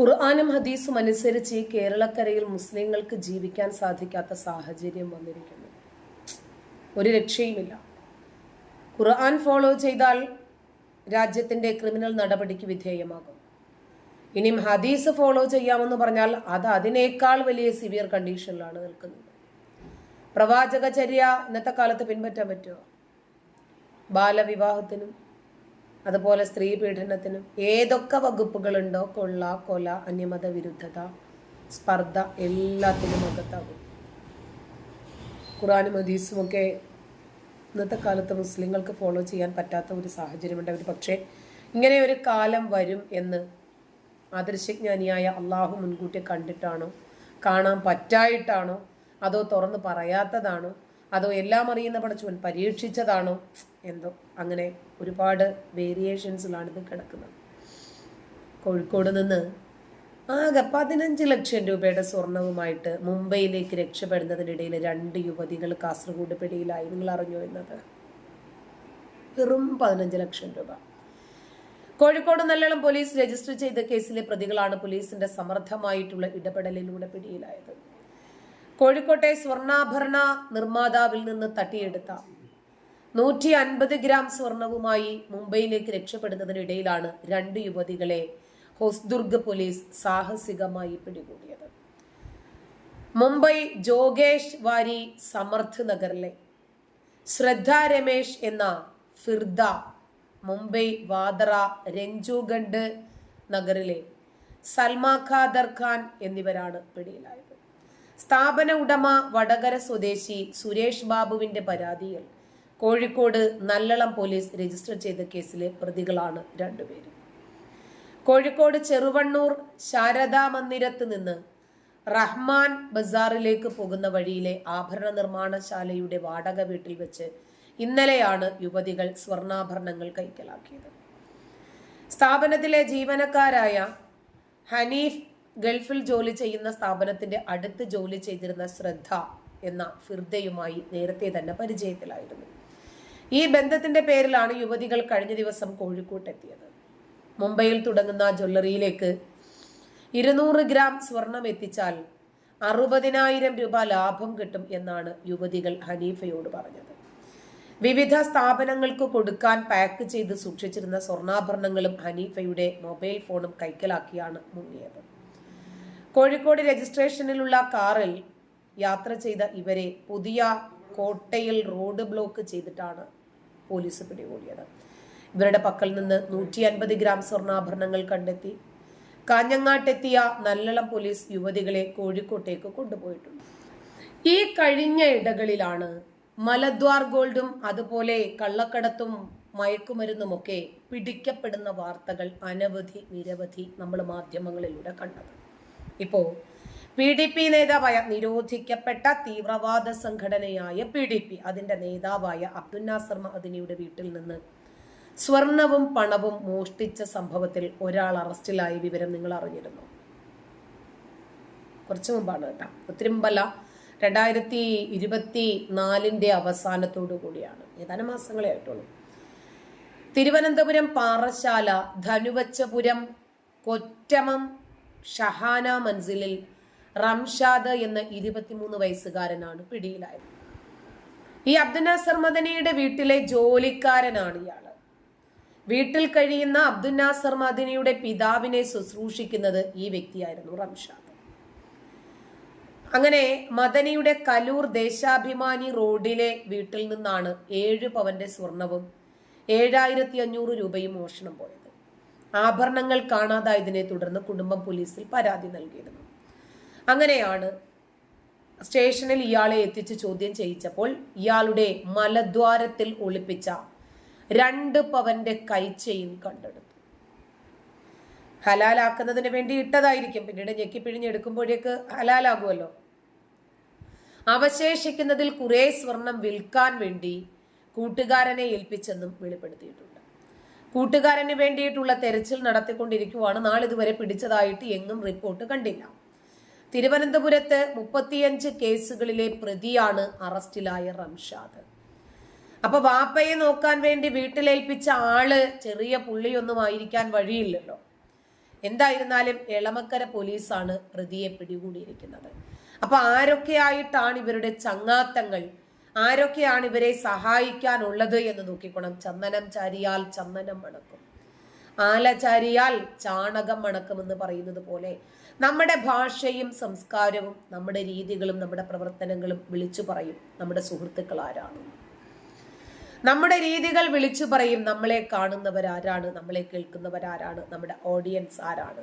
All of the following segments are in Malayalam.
ഖുർആാനും ഹദീസും അനുസരിച്ച് ഈ കേരളക്കരയിൽ മുസ്ലിങ്ങൾക്ക് ജീവിക്കാൻ സാധിക്കാത്ത സാഹചര്യം വന്നിരിക്കുന്നു. ഒരു രക്ഷയുമില്ല. ഖുർആൻ ഫോളോ ചെയ്താൽ രാജ്യത്തിന്റെ ക്രിമിനൽ നടപടിക്ക് വിധേയമാകും. ഇനിയും ഹദീസ് ഫോളോ ചെയ്യാമെന്ന് പറഞ്ഞാൽ അത് അതിനേക്കാൾ വലിയ സിവിയർ കണ്ടീഷനിലാണ് നിൽക്കുന്നത്. പ്രവാചകചര്യ ഇന്നത്തെ കാലത്ത് പിൻപറ്റാൻ പറ്റുമോ? ബാലവിവാഹത്തിനും അതുപോലെ സ്ത്രീ പീഡനത്തിനും ഏതൊക്കെ വകുപ്പുകളുണ്ടോ കൊള്ള കൊല അന്യമത വിരുദ്ധത സ്പർദ്ധ എല്ലാത്തിനും അകത്താകും. ഖുറാനും ഹദീസും ഒക്കെ ഇന്നത്തെ കാലത്ത് മുസ്ലിങ്ങൾക്ക് ഫോളോ ചെയ്യാൻ പറ്റാത്ത ഒരു സാഹചര്യമുണ്ട്. അവർ പക്ഷേ ഇങ്ങനെ ഒരു കാലം വരും എന്ന് ആദർശജ്ഞാനിയായ അള്ളാഹു മുൻകൂട്ടി കണ്ടിട്ടാണോ കാണാൻ പറ്റായിട്ടാണോ അതോ തുറന്ന് പറയാത്തതാണോ അതോ എല്ലാം അറിയുന്ന പടച്ചവൻ പരീക്ഷിച്ചതാണോ എന്തോ അങ്ങനെ ഒരുപാട് വേരിയേഷൻസിലാണ് ഇത് കിടക്കുന്നത്. കോഴിക്കോട് നിന്ന് ആകെ പതിനഞ്ച് ലക്ഷം രൂപയുടെ സ്വർണവുമായിട്ട് മുംബൈയിലേക്ക് രക്ഷപ്പെടുന്നതിനിടയിൽ രണ്ട് യുവതികൾ കാസർഗോഡ് പിടിയിലായി. നിങ്ങൾ അറിഞ്ഞോ എന്നത്? വെറും പതിനഞ്ച് ലക്ഷം രൂപ. കോഴിക്കോട് നല്ലളം പോലീസ് രജിസ്റ്റർ ചെയ്ത കേസിലെ പ്രതികളാണ് പോലീസിന്റെ സമർത്ഥമായിട്ടുള്ള ഇടപെടലിലൂടെ പിടിയിലായത്. കോഴിക്കോട്ടെ സ്വർണാഭരണ നിർമ്മാതാവിൽ നിന്ന് തട്ടിയെടുത്ത നൂറ്റി അൻപത് ഗ്രാം സ്വർണവുമായി മുംബൈയിലേക്ക് രക്ഷപ്പെടുന്നതിനിടയിലാണ് രണ്ട് യുവതികളെ ഹൊസ്ദുർഗ് പോലീസ് സാഹസികമായി പിടികൂടിയത്. മുംബൈ ജോഗേഷ് വാരി സമർത്ഥ് നഗറിലെ ശ്രദ്ധ രമേശ് എന്ന ഫിർദ മുംബൈ വാദറ രഞ്ജുഗണ്ട് നഗറിലെ സൽമാ ഖാദർ ഖാൻ എന്നിവരാണ് പിടിയിലായത്. സ്ഥാപന ഉടമ വടകര സ്വദേശി സുരേഷ് ബാബുവിന്റെ പരാതിയിൽ കോഴിക്കോട് നല്ലളം പോലീസ് രജിസ്റ്റർ ചെയ്ത കേസിലെ പ്രതികളാണ് രണ്ടുപേരും. കോഴിക്കോട് ചെറുവണ്ണൂർ ശാരദാ മന്ദിരത്ത് നിന്ന് റഹ്മാൻ ബസാറിലേക്ക് പോകുന്ന വഴിയിലെ ആഭരണ നിർമ്മാണശാലയുടെ വാടക വീട്ടിൽ വെച്ച് ഇന്നലെയാണ് യുവതികൾ സ്വർണാഭരണങ്ങൾ കൈക്കലാക്കിയത്. സ്ഥാപനത്തിലെ ജീവനക്കാരായ ഹനീഫ് ഗൾഫിൽ ജോലി ചെയ്യുന്ന സ്ഥാപനത്തിന്റെ അടുത്ത് ജോലി ചെയ്തിരുന്ന ശ്രദ്ധ എന്ന ഫിർദയുമായി നേരത്തെ തന്നെ പരിചയത്തിലായിരുന്നു. ഈ ബന്ധത്തിന്റെ പേരിലാണ് യുവതികൾ കഴിഞ്ഞ ദിവസം കോഴിക്കോട്ടെത്തിയത് മുംബൈയിൽ തുടങ്ങുന്ന ജ്വല്ലറിയിലേക്ക് ഇരുന്നൂറ് ഗ്രാം സ്വർണം എത്തിച്ചാൽ അറുപതിനായിരം രൂപ ലാഭം കിട്ടും എന്നാണ് യുവതികൾ ഹനീഫയോട് പറഞ്ഞത്. വിവിധ സ്ഥാപനങ്ങൾക്ക് കൊടുക്കാൻ പാക്ക് ചെയ്ത് സൂക്ഷിച്ചിരുന്ന സ്വർണാഭരണങ്ങളും ഹനീഫയുടെ മൊബൈൽ ഫോണും കൈക്കലാക്കിയാണ് മുങ്ങിയത്. കോഴിക്കോട് രജിസ്ട്രേഷനിലുള്ള കാറിൽ യാത്ര ചെയ്ത ഇവരെ പുതിയ കോട്ടയിൽ റോഡ് ബ്ലോക്ക് ചെയ്തിട്ടാണ് പോലീസ് പിടികൂടിയത്. ഇവരുടെ പക്കൽ നിന്ന് നൂറ്റി അൻപത് ഗ്രാം സ്വർണാഭരണങ്ങൾ കണ്ടെത്തി. കാഞ്ഞങ്ങാട്ടെത്തിയ നല്ലളം പോലീസ് യുവതികളെ കോഴിക്കോട്ടേക്ക് കൊണ്ടുപോയിട്ടുണ്ട്. ഈ കഴിഞ്ഞ ഇടകളിലാണ് മലദ്വാർ ഗോൾഡും അതുപോലെ കള്ളക്കടത്തും മയക്കുമരുന്നുമൊക്കെ പിടിക്കപ്പെടുന്ന വാർത്തകൾ അനവധി നിരവധി നമ്മൾ മാധ്യമങ്ങളിലൂടെ കണ്ടത്. ഇപ്പോ പി ഡി പി നേതാവായ നിരോധിക്കപ്പെട്ട തീവ്രവാദ സംഘടനയായ പി ഡി പി അതിന്റെ നേതാവായ അബ്ദുൽ നാസർ മഹദിനിയുടെ വീട്ടിൽ നിന്ന് സ്വർണവും പണവും മോഷ്ടിച്ച സംഭവത്തിൽ ഒരാൾ അറസ്റ്റിലായ. വിവരം നിങ്ങൾ അറിഞ്ഞിരുന്നു? കുറച്ചു മുമ്പാണ് കേട്ടോ. ഒത്തിരി മുമ്പല്ല രണ്ടായിരത്തി ഇരുപത്തി നാലിന്റെ അവസാനത്തോടു കൂടിയാണ്. ഏതാനും മാസങ്ങളെ ആയിട്ടുള്ളൂ. തിരുവനന്തപുരം പാറശാല ധനുവച്ചപുരം കൊറ്റമം ഷഹാന മൻസിലിൽ റംഷാദ് എന്ന ഇരുപത്തിമൂന്ന് വയസ്സുകാരനാണ് പിടിയിലായത്. ഈ അബ്ദുൽ നാസർ മദനിയുടെ വീട്ടിലെ ജോലിക്കാരനാണ് ഇയാൾ വീട്ടിൽ കഴിയുന്ന അബ്ദുൽ നാസർ മദനിയുടെ പിതാവിനെ ശുശ്രൂഷിക്കുന്നത് ഈ വ്യക്തിയായിരുന്നു റംഷാദ്. അങ്ങനെ മദനിയുടെ കലൂർ ദേശാഭിമാനി റോഡിലെ വീട്ടിൽ നിന്നാണ് ഏഴ് പവന്റെ സ്വർണവും ഏഴായിരത്തി അഞ്ഞൂറ് രൂപയും മോഷണം പോയത്. ആഭരണങ്ങൾ കാണാതായതിനെ തുടർന്ന് കുടുംബം പോലീസിൽ പരാതി നൽകിയിരുന്നു. അങ്ങനെയാണ് സ്റ്റേഷനിൽ ഇയാളെ എത്തിച്ച് ചോദ്യം ചെയ്യിച്ചപ്പോൾ ഇയാളുടെ മലദ്വാരത്തിൽ ഒളിപ്പിച്ച രണ്ട് പവന്റെ കൈച്ചെയിൻ കണ്ടെടുത്തു. ഹലാലാക്കുന്നതിന് വേണ്ടി ഇട്ടതായിരിക്കും. പിന്നീട് ഞെക്കി പിഴിഞ്ഞെടുക്കുമ്പോഴേക്ക് ഹലാലാകുമല്ലോ. അവശേഷിക്കുന്നതിൽ കുറെ സ്വർണം വിൽക്കാൻ വേണ്ടി കൂട്ടുകാരനെ ഏൽപ്പിച്ചെന്നും വെളിപ്പെടുത്തിയിട്ടുണ്ട്. കൂട്ടുകാരന് വേണ്ടിയിട്ടുള്ള തെരച്ചിൽ നടത്തിക്കൊണ്ടിരിക്കുവാണ്. നാളിതുവരെ പിടിച്ചതായിട്ട് എങ്ങും റിപ്പോർട്ട് കണ്ടില്ല. തിരുവനന്തപുരത്ത് മുപ്പത്തിയഞ്ച് കേസുകളിലെ പ്രതിയാണ് അറസ്റ്റിലായ റംഷാദ്. അപ്പൊ വാപ്പയെ നോക്കാൻ വേണ്ടി വീട്ടിലേൽപ്പിച്ച ആൾ ചെറിയ പുള്ളിയൊന്നും ആയിരിക്കാൻ വഴിയില്ലല്ലോ. എന്തായിരുന്നാലും എളമക്കര പോലീസാണ് പ്രതിയെ പിടികൂടിയിരിക്കുന്നത്. അപ്പൊ ആരൊക്കെയായിട്ടാണ് ഇവരുടെ ചങ്ങാത്തങ്ങൾ ആരൊക്കെയാണ് ഇവരെ സഹായിക്കാനുള്ളത് എന്ന് നോക്കിക്കോണം. ചന്ദനം ചാരിയാൽ ചന്ദനം മണക്കും. ആല ചാരിയാൽ ചാണകം മണക്കുമെന്ന് പറയുന്നത് പോലെ നമ്മുടെ ഭാഷയും സംസ്കാരവും നമ്മുടെ രീതികളും നമ്മുടെ പ്രവർത്തനങ്ങളും വിളിച്ചു പറയും നമ്മുടെ സുഹൃത്തുക്കൾ ആരാണ്? നമ്മുടെ രീതികൾ വിളിച്ചു പറയും നമ്മളെ കാണുന്നവരാരാണ് നമ്മളെ കേൾക്കുന്നവരാരാണ് നമ്മുടെ ഓഡിയൻസ് ആരാണ്?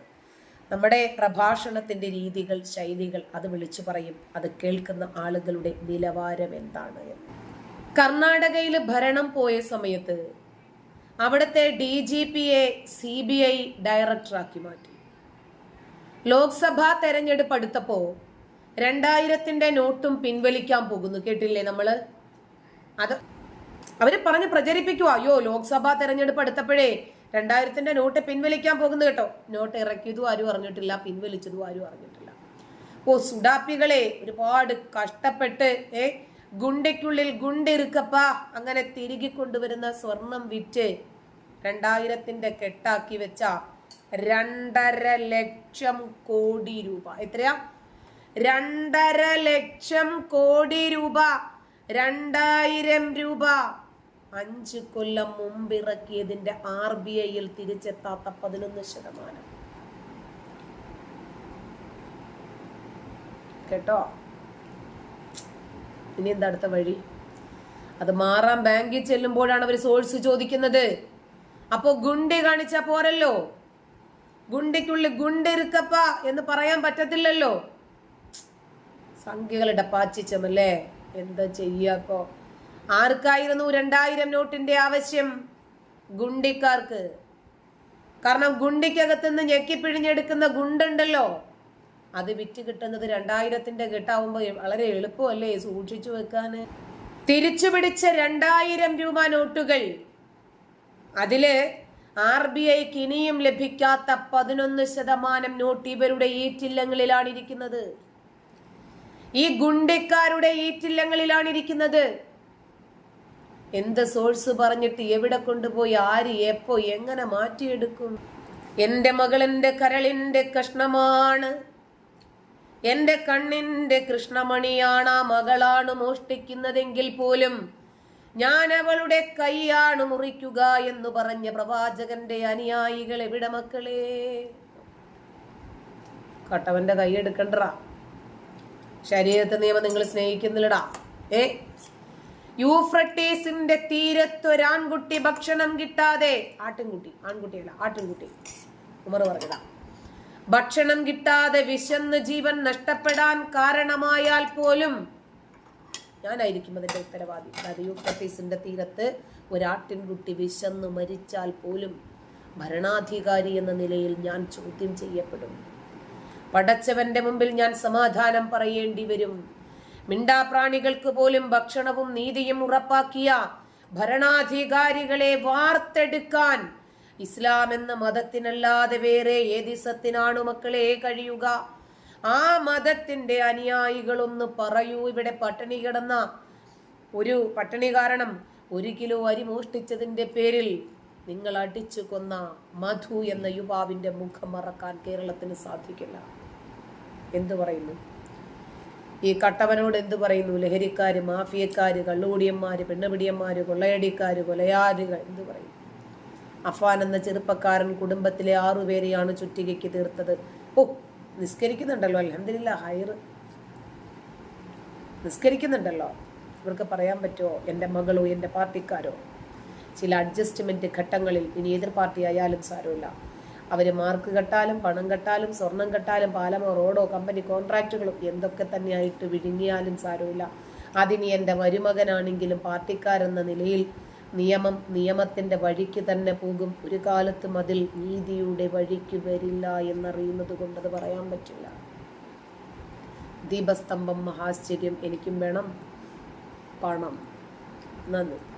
നമ്മുടെ പ്രഭാഷണത്തിന്റെ രീതികൾ ശൈലികൾ അത് വിളിച്ചു പറയും. അത് കേൾക്കുന്ന ആളുകളുടെ നിലവാരം എന്താണ് കർണാടകയിൽ ഭരണം പോയ സമയത്ത് അവിടുത്തെ ഡി ജി പിയെ സി ബി ഐ ഡയറക്ടറാക്കി മാറ്റി. ലോക്സഭാ തെരഞ്ഞെടുപ്പ് അടുത്തപ്പോൾ രണ്ടായിരത്തിന്റെ നോട്ടും പിൻവലിക്കാൻ പോകുന്നു. കേട്ടില്ലേ നമ്മൾ അത് അവർ പറഞ്ഞ് പ്രചരിപ്പിക്കുക അയ്യോ ലോക്സഭാ തെരഞ്ഞെടുപ്പ് അടുത്തപ്പോഴേ രണ്ടായിരത്തിന്റെ നോട്ട് പിൻവലിക്കാൻ പോകുന്നു കേട്ടോ. നോട്ട് ഇറക്കിയതും ആരും അറിഞ്ഞിട്ടില്ല പിൻവലിച്ചതും ആരും അറിഞ്ഞിട്ടില്ല. ഓ സുഡാപ്പികളെ ഒരുപാട് കഷ്ടപ്പെട്ട് ഏ ഗുണ്ടയ്ക്കുള്ളിൽ ഗുണ്ടിരുക്കപ്പ അങ്ങനെ തിരികെ കൊണ്ടുവരുന്ന സ്വർണം വിറ്റ് രണ്ടായിരത്തിന്റെ കെട്ടാക്കി വെച്ച രണ്ടര ലക്ഷം കോടി രൂപ. എത്രയാ? രണ്ടര ലക്ഷം കോടി രൂപ. രണ്ടായിരം രൂപ. അഞ്ച് കൊല്ലം മുമ്പ് ഇറക്കിയതിന്റെ ആർ ബി ഐയിൽ തിരിച്ചെത്താത്ത പതിനൊന്ന് ശതമാനം. കേട്ടോ? ഇനി എന്താ അടുത്ത വഴി? അത് മാറാൻ ബാങ്കിൽ ചെല്ലുമ്പോഴാണ് അവർ സോഴ്സ് ചോദിക്കുന്നത്. അപ്പോ ഗുണ്ടി കാണിച്ചാ പോരല്ലോ? ഗുണ്ടിക്കുള്ളിൽ ഗുണ്ടിരുക്കപ്പ എന്ന് പറയാൻ പറ്റത്തില്ലല്ലോ? സംഖ്യകളുടെ പാച്ചിച്ചമല്ലേ? എന്താ ചെയ്യാപ്പോ ആർക്കായിരുന്നു രണ്ടായിരം നോട്ടിന്റെ ആവശ്യം? ഗുണ്ടിക്കാർക്ക്. കാരണം ഗുണ്ടിക്കകത്തുനിന്ന് ഞെക്കിപ്പിഴിഞ്ഞെടുക്കുന്ന ഗുണ്ടുണ്ടല്ലോ. അത് വിറ്റ് കിട്ടുന്നത് രണ്ടായിരത്തിന്റെ കെട്ടാവുമ്പോ വളരെ എളുപ്പമല്ലേ സൂക്ഷിച്ചു വെക്കാന്? തിരിച്ചു പിടിച്ച രണ്ടായിരം രൂപ നോട്ടുകൾ. അതിൽ ആർ ബി ഐക്ക് ഇനിയും ലഭിക്കാത്ത പതിനൊന്ന് ശതമാനം നോട്ട് ഇവരുടെ ഈറ്റില്ലങ്ങളിലാണ് ഇരിക്കുന്നത് ഈ ഗുണ്ടിക്കാരുടെ ഈറ്റില്ലങ്ങളിലാണ് ഇരിക്കുന്നത് എന്ത് സോഴ്സ് പറഞ്ഞിട്ട് എവിടെ കൊണ്ടുപോയി ആര് എപ്പോ എങ്ങനെ മാറ്റിയെടുക്കും? എന്റെ മകൾ എന്റെ കരളിന്റെ കഷ്ണമാണ്. എന്റെ കണ്ണിന്റെ കൃഷ്ണമണിയാണ് ആ മകളാണ് മോഷ്ടിക്കുന്നതെങ്കിൽ പോലും ഞാൻ അവളുടെ കൈയാണ് മുറിക്കുക എന്ന് പറഞ്ഞ പ്രവാചകന്റെ അനുയായികൾ എവിടെ മക്കളെ? കട്ടവന്റെ കൈ എടുക്കണ്ടടാ. ശരീരത്തെ നിയമം നിങ്ങൾ സ്നേഹിക്കുന്നില്ലടാ. ഏ യൂഫ്രട്ടീസിന്റെ തീരത്ത് ഒരാൺകുട്ടി ഭക്ഷണം കിട്ടാതെ ആട്ടിൻകുട്ടി ആൺകുട്ടിയല്ല ആട്ടിൻകുട്ടി. ഉമർ പറഞ്ഞതാ. ഭക്ഷണം കിട്ടാതെ വിശന്ന് ജീവൻ നഷ്ടപ്പെടാൻ കാരണമായാൽ പോലും ഞാനായിരിക്കും അതിന്റെ ഉത്തരവാദി. അതായത് യൂഫ്രട്ടീസിന്റെ തീരത്ത് ഒരാട്ടിൻകുട്ടി വിശന്ന് മരിച്ചാൽ പോലും ഭരണാധികാരി എന്ന നിലയിൽ ഞാൻ ചോദ്യം ചെയ്യപ്പെടും. പടച്ചവന്റെ മുമ്പിൽ ഞാൻ സമാധാനം പറയേണ്ടി വരും. മിണ്ടാപ്രാണികൾക്ക് പോലും ഭക്ഷണവും നീതിയും ഉറപ്പാക്കിയ ഭരണാധികാരികളെ വാർത്തെടുക്കാൻ ഇസ്ലാം എന്ന മതത്തിനല്ലാതെ വേറെ ഏതിസത്തിനാണു മക്കളെ കഴിയുക? ആ മതത്തിന്റെ അനുയായികളൊന്ന് പറയൂ. ഇവിടെ പട്ടിണി കിടന്ന ഒരു പട്ടിണി കാരണം ഒരു കിലോ അരി മോഷ്ടിച്ചതിന്റെ പേരിൽ നിങ്ങൾ അടിച്ചു കൊന്ന മധു എന്ന യുവാവിന്റെ മുഖം മറക്കാൻ കേരളത്തിന് സാധിക്കില്ല. എന്തു പറയുന്നു? ഈ കട്ടവനോട് എന്തു പറയുന്നു? ലഹരിക്കാർ മാഫിയക്കാർ കള്ളുകൂടിയന്മാർ പെണ്ണുപിടിയന്മാർ കൊള്ളയടിക്കാർ കൊലയാളികൾ എന്തു പറയും? അഫാൻ എന്ന ചെറുപ്പക്കാരൻ കുടുംബത്തിലെ ആറുപേരെയാണ് ചുറ്റികയ്ക്ക് തീർത്തത്. ഓ നിസ്കരിക്കുന്നുണ്ടല്ലോ. അലഹമില്ല ഹൈർ നിസ്കരിക്കുന്നുണ്ടല്ലോ. ഇവർക്ക് പറയാൻ പറ്റുമോ? എന്റെ മകളോ എന്റെ പാർട്ടിക്കാരോ? ചില അഡ്ജസ്റ്റ്മെന്റ് ഘട്ടങ്ങളിൽ ഇനി എതിർ പാർട്ടി ആയാലും സാരമില്ല. അവർ മാർക്ക് കെട്ടാലും പണം കെട്ടാലും സ്വർണം കെട്ടാലും പാലമോ റോഡോ കമ്പനി കോൺട്രാക്റ്റുകളും എന്തൊക്കെ തന്നെയായിട്ട് വിഴുങ്ങിയാലും സാരമില്ല. അതിന് എന്റെ മരുമകനാണെങ്കിലും പാർട്ടിക്കാരെന്ന നിലയിൽ നിയമം നിയമത്തിന്റെ വഴിക്ക് തന്നെ പോകും. ഒരു കാലത്തും അതിൽ നീതിയുടെ വഴിക്ക് വരില്ല എന്നറിയുന്നത് കൊണ്ട് അത് പറയാൻ പറ്റില്ല. ദീപസ്തംഭം മഹാശ്ചര്യം എനിക്കും വേണം. പണം. നന്ദി.